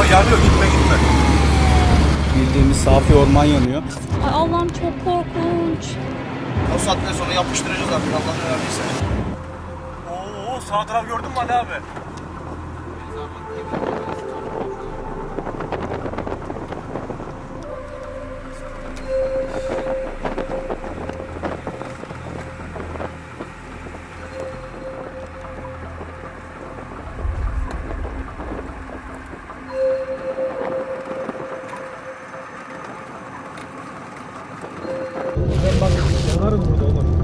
Ama yanıyor gitme gitme. Bildiğimiz safi orman yanıyor. Ay Allah'ım çok korkunç. O saatten sonra yapıştıracağız artık Allah ne verdiyse. Oo sağ taraf gördün mü Ali abi? 다른 거 넣어